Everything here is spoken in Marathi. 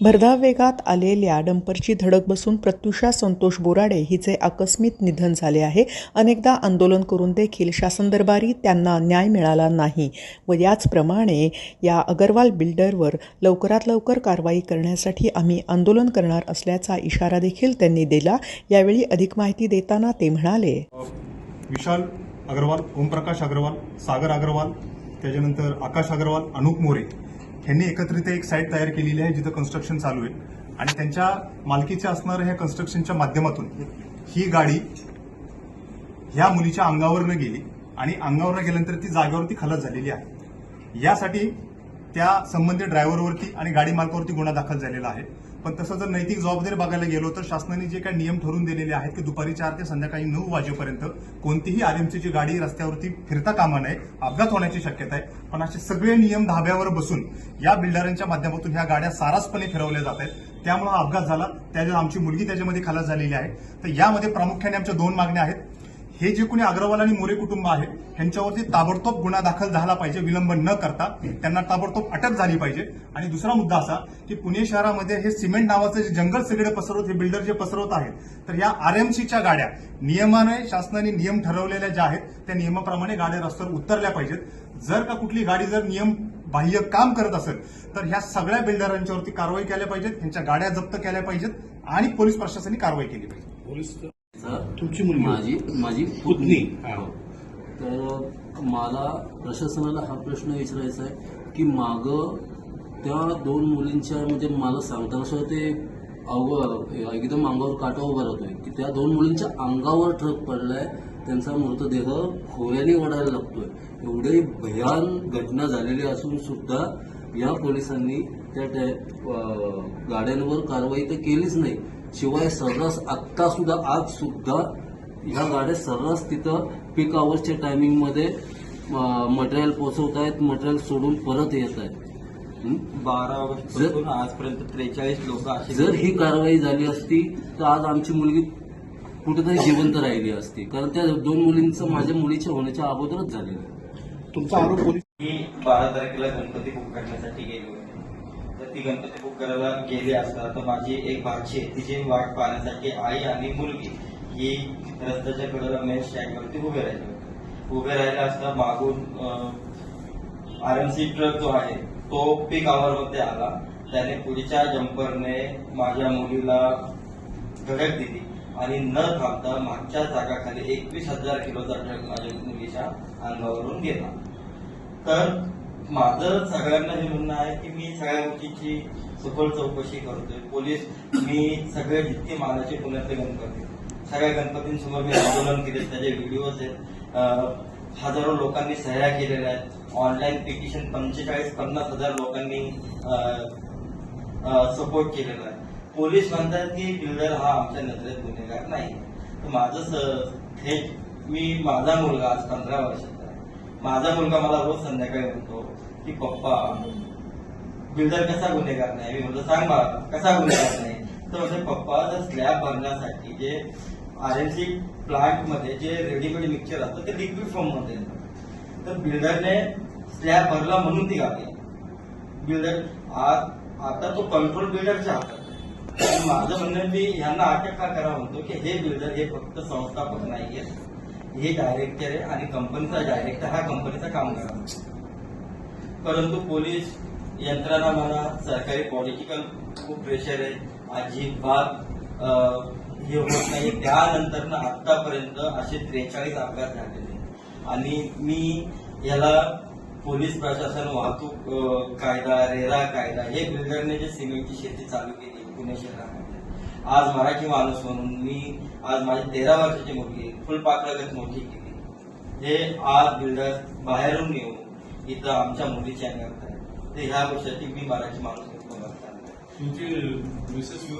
भरधाव वेगात आलेल्या डंपरची धडक बसून प्रत्युषा संतोष बोराडे हिचे आकस्मिक निधन झाले आहे. अनेकदा आंदोलन करून देखील शासन दरबारी त्यांना न्याय मिळाला नाही व याचप्रमाणे या अगरवाल बिल्डरवर लवकरात लवकर कारवाई करण्यासाठी आम्ही आंदोलन करणार असल्याचा इशारा देखील त्यांनी दिला. यावेळी अधिक माहिती देताना ते म्हणाले. विशाल अग्रवाल ओमप्रकाश अग्रवाल सागर अग्रवाल त्याच्यानंतर आकाश अग्रवाल अनुप मोरे यांनी एकत्रित एक साईट तयार केलेली आहे जिथं कन्स्ट्रक्शन चालू आहे. आणि त्यांच्या मालकीच्या असणाऱ्या ह्या कन्स्ट्रक्शनच्या माध्यमातून ही गाडी ह्या मुलीच्या अंगावरनं गेली आणि अंगावरनं गेल्यानंतर ती जागेवरती खलत झालेली आहे. यासाठी त्या संबंधित ड्रायव्हरवरती आणि गाडी मालकावरती गुन्हा दाखल झालेला आहे. पण तसं जर नैतिक जबाबदारी बघायला गेलो तर शासनाने जे काही नियम ठरवून दिलेले आहेत की दुपारी चार ते संध्याकाळी नऊ वाजेपर्यंत कोणतीही आरएमसीची गाडी रस्त्यावरती फिरता कामा नये अपघात होण्याची शक्यता आहे. पण असे सगळे नियम धाब्यावर बसून या बिल्डरांच्या माध्यमातून ह्या गाड्या सारासपणे फिरवल्या जात आहेत. त्यामुळे हा अपघात झाला. त्याच्यात आमची मुलगी त्याच्यामध्ये खालास झालेली आहे. तर यामध्ये प्रामुख्याने आमच्या दोन मागण्या आहेत. हे जे कोणी अग्रवाल आणि मोरे कुटुंब आहे त्यांच्यावरती ताबडतोब गुन्हा दाखल झाला पाहिजे विलंब न करता त्यांना ताबडतोब अटक झाली पाहिजे. आणि दुसरा मुद्दा असा की पुणे शहरामध्ये हे सिमेंट नावाचं जे जंगल सगळे पसरवत हे बिल्डर जे पसरवत आहेत तर या आरएमसीच्या गाड्या नियमाने शासनाने नियम ठरवलेल्या ज्या आहेत त्या नियमाप्रमाणे गाड्या रस्त्यावर उतरल्या पाहिजेत. जर का कुठली गाडी जर नियम बाह्य काम करत असेल तर ह्या सगळ्या बिल्डरांच्यावरती कारवाई केल्या पाहिजेत त्यांच्या गाड्या जप्त केल्या पाहिजेत आणि पोलीस प्रशासनाने कारवाई केली पाहिजे. पोलीस तुमची मुलगी माझी माझी पुतणी. हा. तर मला प्रशासनाला हा प्रश्न विचारायचा आहे की माग त्या दोन मुलींच्या म्हणजे मला सांगताना सुद्धा ते अवघ एकदम अंगावर काटा उभा राहतोय. की त्या दोन मुलींच्या अंगावर ट्रक पडलाय त्यांचा मृतदेह खोऱ्याने ओढायला लागतोय. एवढी भयान घटना झालेली असून सुद्धा या पोलिसांनी त्या गाड्यांवर कारवाई तर केलीच नाही. शिवाय सर्रास आत्ता सुद्धा आज सुद्धा ह्या गाड्या सर्रास तिथं पीक आवर्सच्या टायमिंगमध्ये मटेरियल पोहोचवत आहेत मटेरियल सोडून परत येत आहेत? बारा ऑगस्ट आजपर्यंत त्रेचाळीस लोक जर ही कारवाई झाली असती तर आज आमची मुलगी कुठेतरी जिवंत राहिली असती. कारण त्या दोन मुलींचं माझ्या मुलीच्या होण्याच्या अगोदरच झालेलं आहे. तुमचा आरोप पोलीस मी बारा तारखेला गणपती बुक करण्यासाठी गेलो होते. तर ती गणपती बुक करायला गेली असता तर माझी एक भाची आहे. तिची वाट पाहण्यासाठी आई आणि मुलगी ही रस्त्याच्या कडेला मेन स्टँडवरती उभे राहिले होते. उभे राहिले असता मागून आर एम सी ट्रक जो आहे तो पीकमध्ये आला. त्याने पुढच्या जम्परने माझ्या मुलीला धडक दिली. आणि न थांबता मागच्या जागाखाली एकवीस हजार किलोचा ट्रक माझ्या मुलीच्या अंगावरून गेला तर माझं सगळ्यांना हे म्हणणं आहे की मी सगळ्या गोष्टीची सखोल चौकशी करतोय. पोलीस मी सगळे जितके मानाचे पुण्यातले गणपती सगळ्या गणपतींसमोर मी आंदोलन केले त्याचे व्हिडिओज आहेत. हजारो लोकांनी सह्या केलेल्या आहेत. ऑनलाईन पिटिशन पंचेचाळीस पन्नास हजार लोकांनी सपोर्ट केलेला आहे. पोलीस म्हणतात की बिल्डर हा आमच्या नजरेत गुन्हेगार नाही. तर माझं स- थेट मी माझा मुलगा आज पंधरा वर्षाचा आहे. माझा मुलगा मला रोज संध्याकाळी म्हणतो की पप्पा बिल्डर कसा गुन्हेगार नाही? मी म्हणतो सांग बा कसा गुन्हेगार नाही? तर म्हणजे पप्पा जर स्लॅब भरण्यासाठी जे आर एन सी प्लांटमध्ये जे रेडीमेड मिक्सचर असतं ते लिक्विड फॉर्ममध्ये येतं. तर बिल्डरने स्लॅब भरला म्हणून ती गाडी बिल्डर आज आता तो कंट्रोल बिल्डरच्या हातात माझं म्हणणं मी यांना अटक का करा म्हणतो की हे बिल्डर हे फक्त संस्थापक नाहीये. हे डायरेक्टर आहे आणि कंपनीचा डायरेक्टर हा कंपनीचा कामगार परंतु पोलीस यंत्रणा म्हणा सरकारी पॉलिटिकल खूप प्रेशर आहे. अजिबात हे होत नाही त्यानंतर ना आतापर्यंत असे त्रेचाळीस अपघात झालेले आणि मी याला पोलीस प्रशासन वाहतूक कायदा रेरा कायदा हे बिल्डरने जे सिमेंटची शेती चालू केली पुणे शहरामध्ये. आज मराठी माणूस म्हणून मी आज माझी तेरा वर्षाची मुलगी फुलपाखरागत मोठी केली. हे आज बिल्डर बाहेरून येऊन इथं आमच्या मुलीची अंगात आहे ते ह्या गोष्टीसाठी मी मराठी माणूस म्हणून तुमची मिसेस